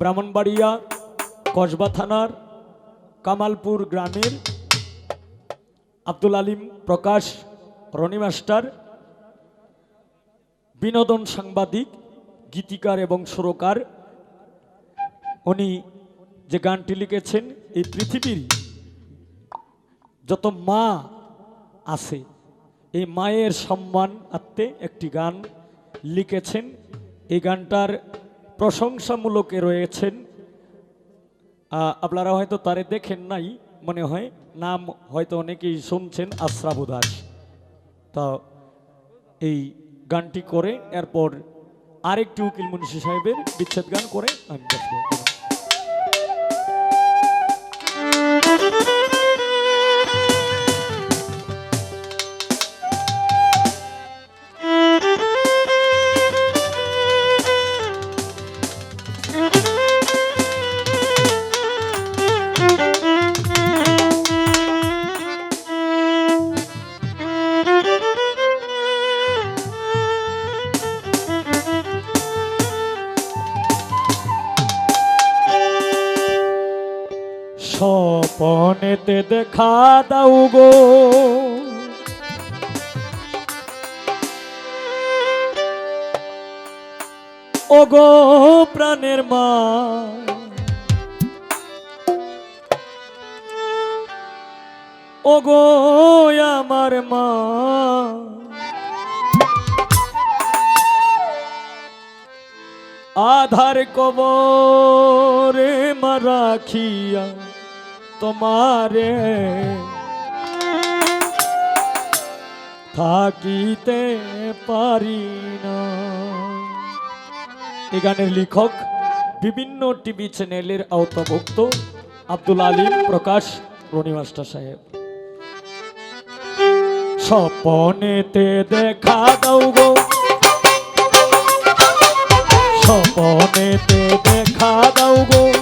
ব্রাহ্মণবাড়িয়া, কসবা থানার, কামালপুর গ্রামের আব্দুল আলিম প্রকাশ, রনি মাস্টার, বিনোদন সাংবাদিক, গীতিকার এবং সুরকার। উনি যে গানটি লিখেছেন, এই পৃথিবীর যত মা আছে, এই মায়ের সম্মান আত্মে একটি গান লিখেছেন। এই গানটার প্রশংসামূলকে রয়েছেন। আপনারা হয়তো তারে দেখেন নাই, মনে হয়। নাম হয়তো অনেকেই শুনছেন আশ্রাবু দাস। তা এই গানটি করে, এরপর আরেকটি উকিল মুন্সি সাহেবের বিচ্ছেদ গান করে আমি বসবো। স্বপনেতে দেখা দাও গো। ও গো প্রাণের মা ও গো আমার মা, আধার কবরে মা রাখিয়া তোমারে থাকিতে পারি না। এই গানের লেখক বিভিন্ন টিভি চ্যানেলের আওতাভুক্ত আব্দুল আলিম, প্রকাশ, রনি মাস্টার সাহেব। স্বপনেতে দেখা দাও গো। স্বপনেতে দেখা দাও গো।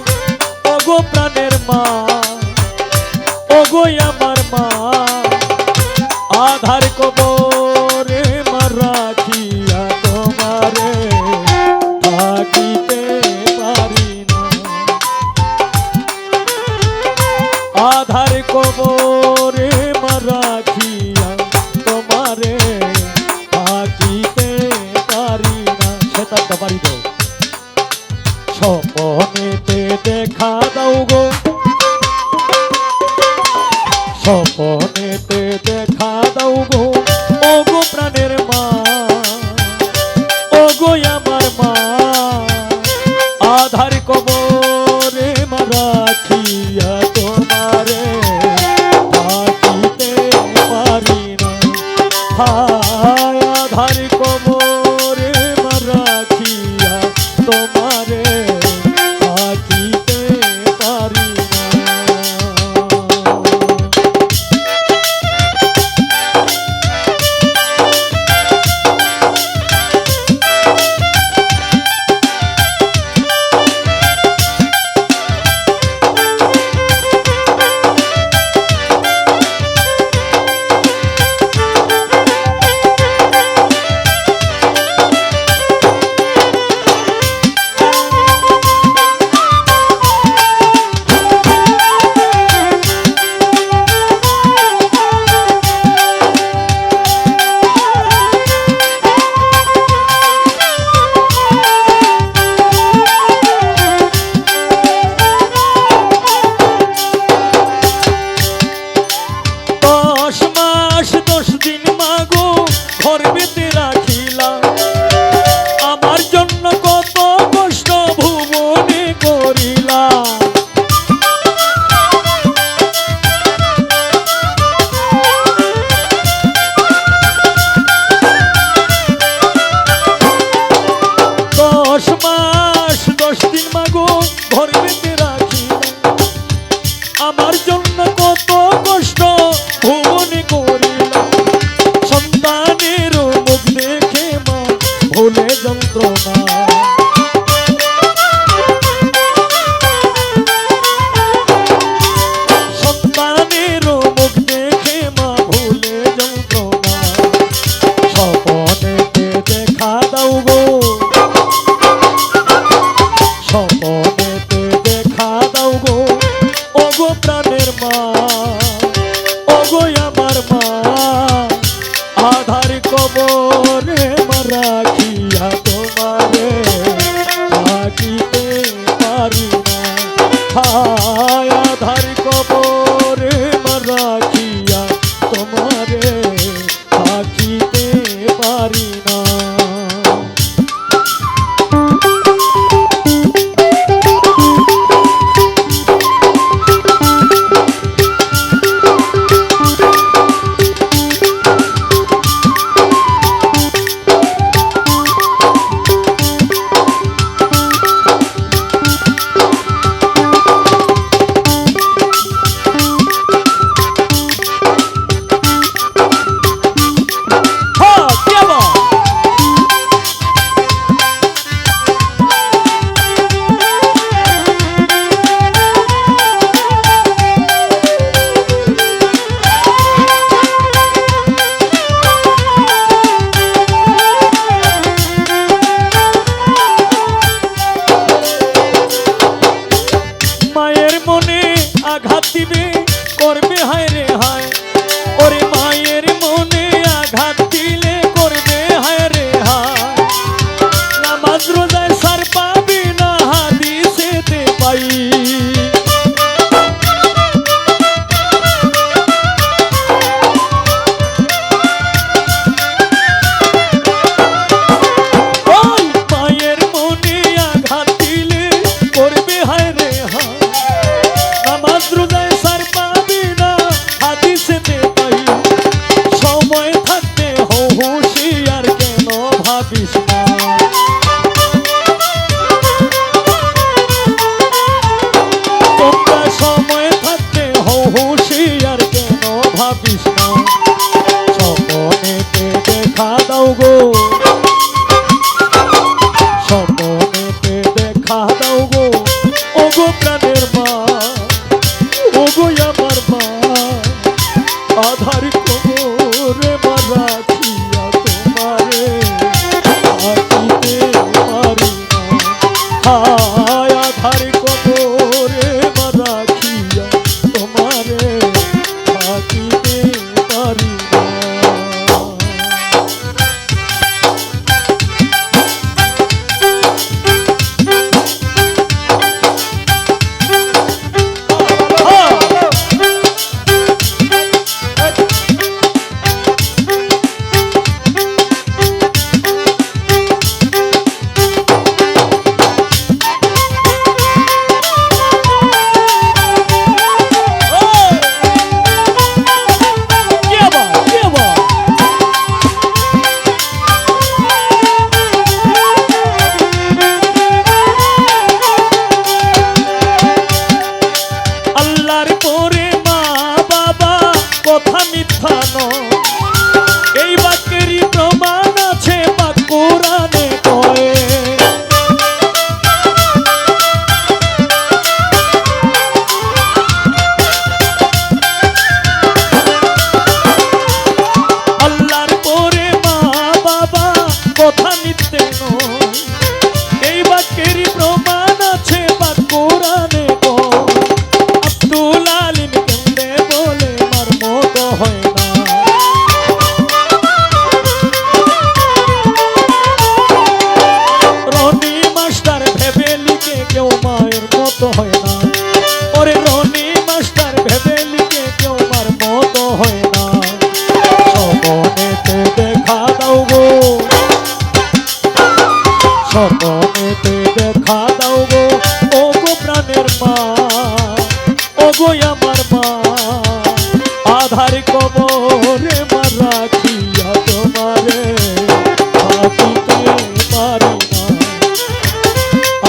জন্য কত কষ্ট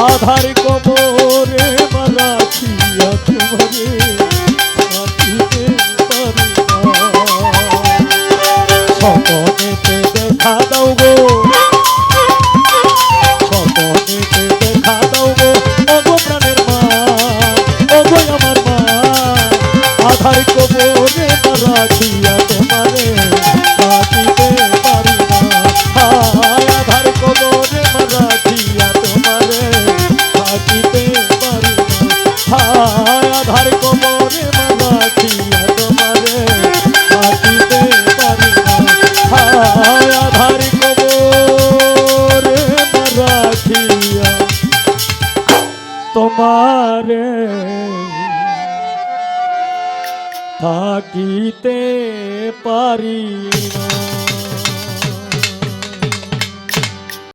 আধার কবরে মালা ছিয়া তোমারে কাটিতে পারি সপনেতে দেখা দাও গো। সপনেতে দেখা দাও গো। অগো প্রাণের মা অগো আমার মা। আধার কবরে মালা